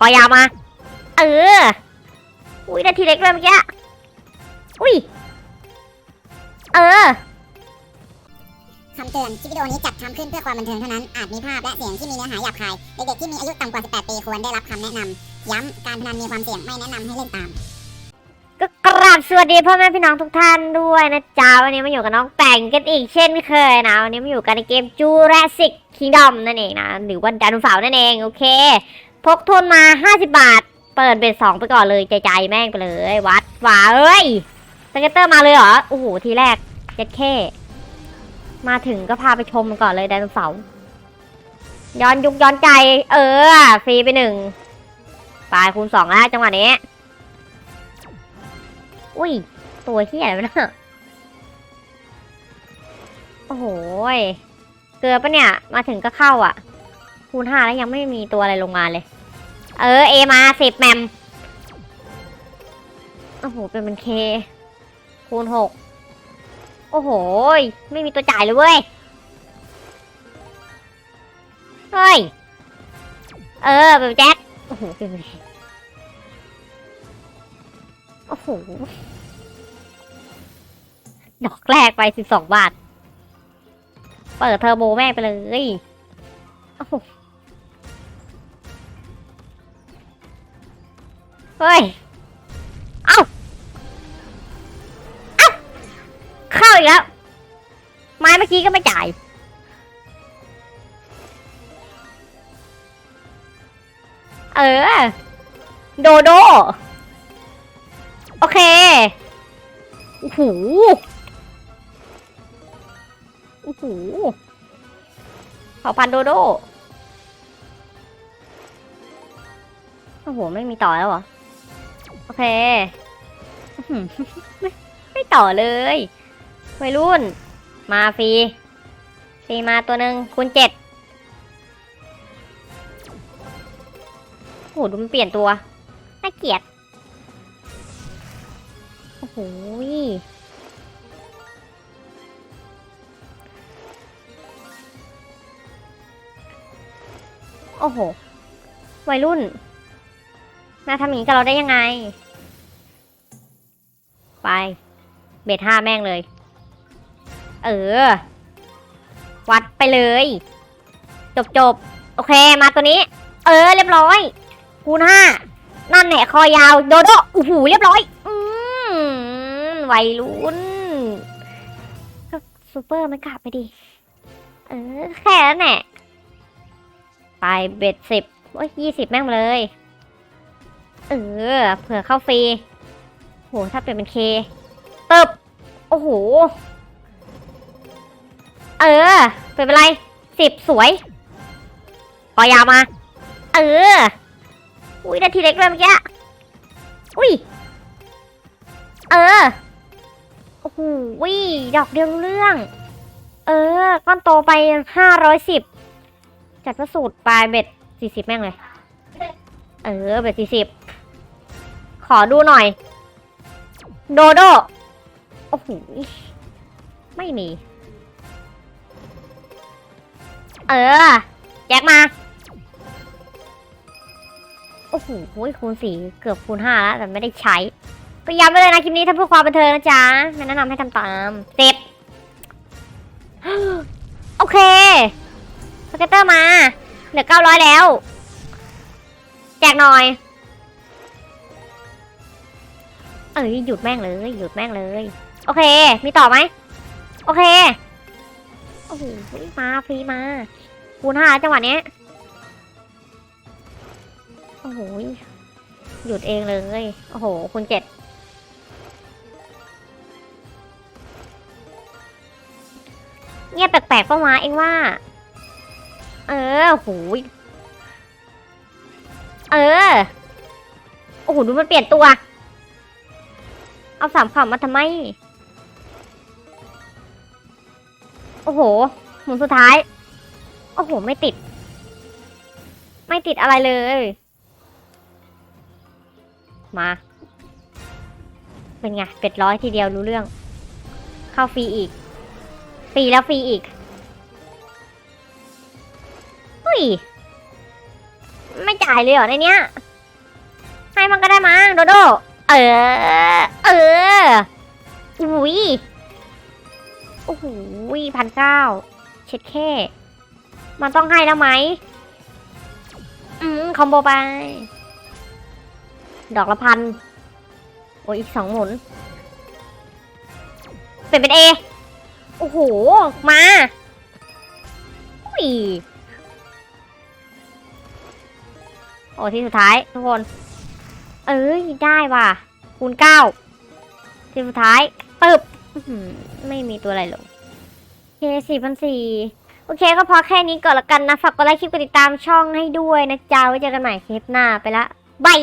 ปล่อยยาวมา เออ อุ้ยนาทีเล็กเลยเมื่อกี้ อุ้ย เออ คำเตือน คลิปวิดีโอนี้จัดทำขึ้นเพื่อความบันเทิงเท่านั้น อาจมีภาพและเสียงที่มีเนื้อหาหยาบคาย เด็กๆที่มีอายุต่ำกว่า 18 ปีควรได้รับคำแนะนำ ย้ำ การพนันมีความเสี่ยง ไม่แนะนำให้เล่นตาม ก็กราบสวัสดีพ่อแม่พี่น้องทุกท่านด้วยนะจ๊ะ วันนี้มาอยู่กับน้องแป่งกันอีกเช่นเคยนะ วันนี้มาอยู่กันในเกม Jurassic Kingdom นั่นเองนะ หรือว่าดานุเสาร์นั่นเอง โอเค พกทุนมา 50 บาท เปิดเบ็ดสองไปก่อนเลยใจใจแม่งไปเลย วัดหวาเอ้ยสเก็ตเตอร์มาเลยเหรอ โอ้โห ทีแรกจ็ดแค่มาถึงก็พาไปชมมันก่อนเลยไดโนเสาร์ย้อนยุคย้อนใจ เออ ฟรีไปหนึ่งปลายคูณสองแล้วจังหวะนี้ อุ้ย ตัวที่ใหญ่แล้วนะ โอ้โหเกลือปะเนี่ย มาถึงก็เข้าอะ คูณห้าแล้วยังไม่มีตัวอะไรลงมาเลย เออเอมาสิบแมมโอ้โห เป็นเป็นเคคูณหกโอ้โห ไม่มีตัวจ่ายเลยเว้ย เฮ้ย เออแบบแจ็คโอ้โห เป็นเป็นโอ้โห ดอกแรกไปสิบสองบาท เปิดเทอร์โบแม่งไปเลย โอ้โห เฮ้ย เอ้า เอ้า เข้าอีกแล้ว ไม้เมื่อกี้ก็ไม่จ่าย เออ โดโด โอเค โอ้โห โอ้โหเผ่าพันโดโด โอ้โห ไม่มีต่อแล้วเหรอ โอเคไม่ไม่ต่อเลยวัยรุ่น มาฟรีฟรีมาตัวหนึ่งคูณเจ็ดโอ้โหดูมันเปลี่ยนตัว น่าเกลียด โอ้โหโอ้โห วัยรุ่น มาทำอย่างนี้กับเราได้ยังไง ไป เบ็ดห้าแม่งเลย เออ วัดไปเลย จบจบโอเค มาตัวนี้ เออ เรียบร้อย คูณห้านั่นแหละคอยาว โดโดโอ้โหเรียบร้อย อืมวัยรุ่นซูเปอร์มันกลับไปดิ เออ แค่นั้นแหละ ไปเบ็ดสิบโอ้ยยี่สิบแม่งเลย เออ เผื่อเข้าฟรีโห ถ้าเป็นเป็นเคเติบ โอ้โห เออ เป็นเป็นไรสิบสวยปอยาวมา เออ อุ้ยนาทีเล็กเลยเมื่อกี้ อุ้ย เออ โอ้โหวิดอกเดียวเรื่อง เออ ก้อนโตไปห้าร้อยสิบ จัดประสูตรปลายเบ็ดสี่สิบแม่งเลย เออ เบ็ดสี่สิบ ขอดูหน่อย โดโดโอ้โหไม่มี เออ แจ็คมา โอ้โหคูณสี่เกือบคูณห้าแล้ว แต่ไม่ได้ใช้ ก็ย้ำไปเลยนะคลิปนี้ถ้าเพื่อความบันเทิงนะจ๊ะแนะนำให้ทำตามเซ็บโอเคสเกตเตอร์มา เหลือเก้าร้อยแล้ว แจกหน่อย เอ้ยหยุดแม่งเลย หยุดแม่งเลย โอเค มีต่อไหม โอเค โอ้โหมาฟรีมาคูณห้าจังหวะเนี้ย โอ้โห หยุดเองเลย โอ้โหคูณเจ็ดเงียบแปลกๆป้าวะเองว่า เออโหยเออ โอ้โห ดูมันเปลี่ยนตัว เอาสามข่าวมาทำไม โอ้โห หมุนสุดท้าย โอ้โห ไม่ติด ไม่ติดอะไรเลย มา เป็นไงเป็ดร้อยทีเดียวรู้เรื่อง เข้าฟรีอีก ฟรีแล้วฟรีอีกเฮ้ย ไม่จ่ายเลยเหรอในเนี้ย ให้มันก็ได้มั้งโดโด เออ เอออุ้ยโอ้โหพันเก้าเช็ดแค่ มันต้องให้แล้วไหม อืม คอมโบไป ดอกละพัน โอ้ยอีกสองหมุน เป็นเป็นเอ โอ้โห มาอุ้ยโอ้ที่สุดท้ายทุกคน เอ้ยได้ว่ะคูณเก้าที่สุดท้ายปึ๊บไม่มีตัวอะไรลงโอเคสี่พันสี่โอเคก็พอแค่นี้ก่อนละกันนะ ฝากกดไลค์คลิปกดติดตามช่องให้ด้วยนะจ้าไว้เจอกันใหม่คลิปหน้าไปละบาย